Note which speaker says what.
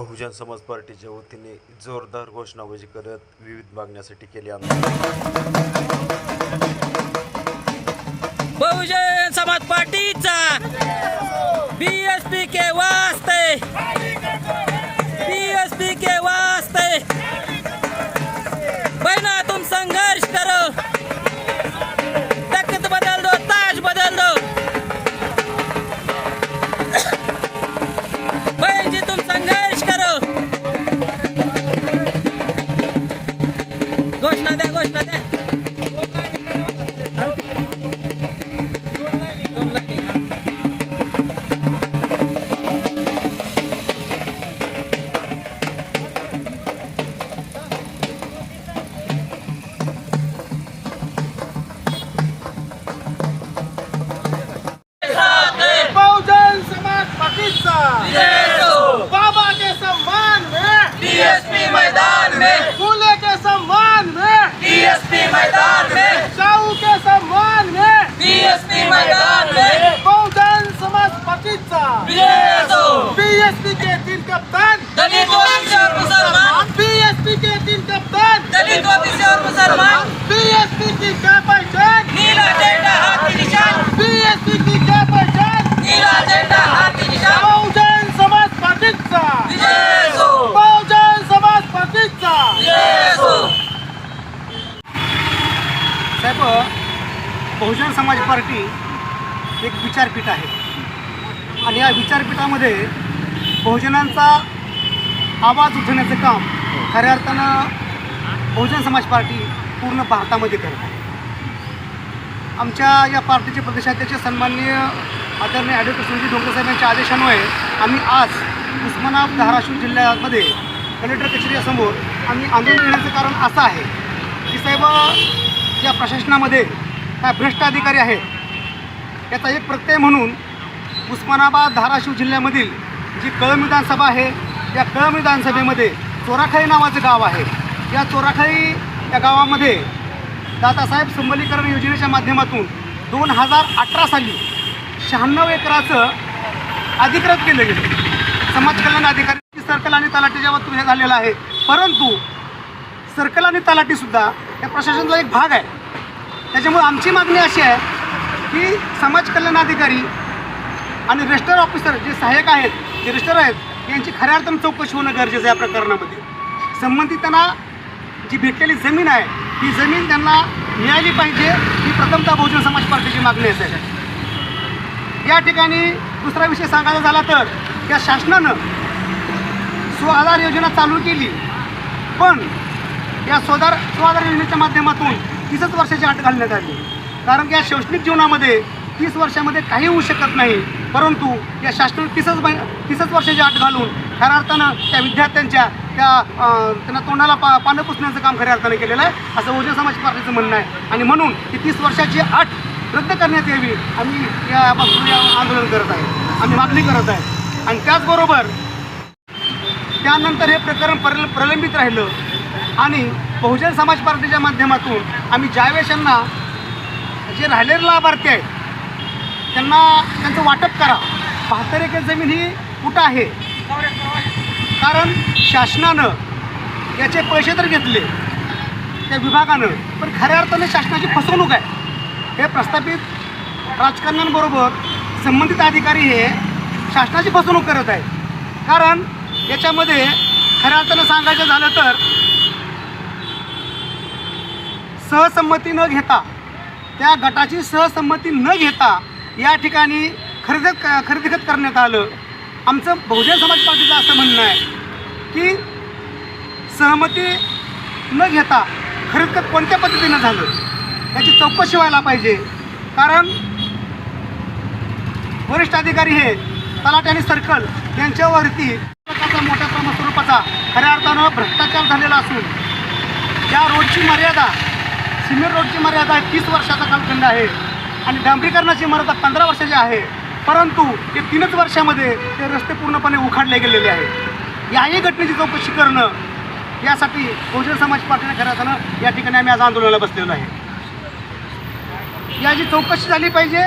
Speaker 1: बहुजन समाज पार्टीच्या वतीने जोरदार घोषणाबाजी करत विविध मागण्यासाठी केली आंदोलन.
Speaker 2: बहुजन समाज पार्टीचा बीएसपी के वास्ते बीएसपी के वास्ते
Speaker 3: साहेब बहुजन समाज पार्टी एक विचारपीठ आहे आणि या विचारपीठामध्ये बहुजनांचा आवाज उठवण्याचं काम खऱ्या अर्थानं बहुजन समाज पार्टी पूर्ण भारतामध्ये करत आहे. आमच्या या पार्टीचे प्रदेशाध्यक्ष सन्माननीय आदरणीय ॲडव्होकेट सुरजी डोंगर साहेब यांच्या आदेशान्वये आम्ही आज उस्मानाबाद धाराशिव जिल्ह्यामध्ये कलेक्टर कचेरीसमोर आम्ही आंदोलन घेण्याचं कारण असं आहे की साहेब या प्रशासनामध्ये काय भ्रष्ट अधिकारी आहेत याचा एक प्रत्यय म्हणून उस्मानाबाद धाराशिव जिल्ह्यामधील जी कळम विधानसभा आहे या कळम विधानसभेमध्ये चोराखाई नावाचं गाव आहे. या चोराखाई या गावामध्ये दादासाहेब संबलीकरण योजनेच्या माध्यमातून दोन हजार अठरा साली शहाण्णव एकराचं अधिकृत केलं गेलं. समाज कल्याण अधिकारी सर्कल आणि तलाठीच्या वतीने हे झालेलं आहे. परंतु सर्कल आणि तलाठीसुद्धा या प्रशासनाचा एक भाग आहे. त्याच्यामुळे आमची मागणी अशी आहे की समाज कल्याण अधिकारी आणि रजिस्टर ऑफिसर जे सहाय्यक आहेत जे रजिस्टर आहेत यांची खऱ्या अर्थानं चौकशी होणं गरजेचं आहे या प्रकरणामध्ये. संबंधित त्यांना जी भेटलेली जमीन आहे ती जमीन त्यांना मिळाली पाहिजे ही प्रथमतः बहुजन समाज पार्टीची मागणी असेल. या ठिकाणी दुसरा विषय सांगायचा झाला तर या शासनानं स्वआधार योजना चालू केली पण या स्वधार स्वआधार योजनेच्या माध्यमातून तीसच वर्षाची अट घालण्यात आली. कारण की या शैक्षणिक जीवनामध्ये तीस वर्षामध्ये काही होऊ शकत नाही परंतु या शासनाने तीसच तीसच वर्षाची अट घालून खऱ्या अर्थानं त्या विद्यार्थ्यांच्या त्या त्यांना तोंडाला पा पानं पुसण्याचं काम खऱ्या अर्थानं केलेलं आहे. असं बहुजन समाज पार्टीचं म्हणणं आहे. आणि म्हणून ही तीस वर्षाची अट रद्द करण्यात यावी आम्ही यापासून या आंदोलन करत आहे. आम्ही मागणी करत आहे. आणि त्याचबरोबर त्यानंतर हे प्रकरण प्रल प्रलंबित राहिलं. आणि बहुजन समाज पार्टीच्या माध्यमातून आम्ही ज्यावेळेस यांना जे राहिलेले लाभार्थी आहेत त्यांना त्यांचं वाटप करा. बहात्तर एकर जमीन ही कुठं आहे? कारण शासनानं याचे पैसे तर घेतले त्या विभागानं पण खऱ्या अर्थाने शासनाची फसवणूक आहे. हे प्रस्थापित राजकारण्यांबरोबर संबंधित अधिकारी हे शासनाची फसवणूक करत आहे कारण याच्यामध्ये खऱ्या अर्थानं सांगायचं झालं तर सहसंमती न घेता त्या गटाची सहसंमती न घेता या ठिकाणी खरेदी खरेदीखत करण्यात आलं. आमचं बहुजन समाज पार्टीचं असं म्हणणं आहे की सहमती न घेता खरंच तर कोणत्या पद्धतीनं झालं याची चौकशी व्हायला पाहिजे. कारण वरिष्ठ अधिकारी हे तलाट आणि सर्कल यांच्यावरती प्रकारचा मोठ्या प्रमाण स्वरूपाचा खऱ्या अर्थानं भ्रष्टाचार झालेला असून या रोडची मर्यादा सिमेंट रोडची मर्यादा तीस वर्षाचा कालखंड आहे. आणि डांबरीकरणाची मर्यादा पंधरा वर्षाची आहे. परंतु ते तीनच वर्षामध्ये ते रस्ते पूर्णपणे उखाडले गेलेले आहेत. याही घटनेची चौकशी करणं यासाठी बहुजन समाज पार्टीने खऱ्या अर्थानं या ठिकाणी आम्ही आज आंदोलनाला बसलेलो आहे. याची चौकशी झाली पाहिजे.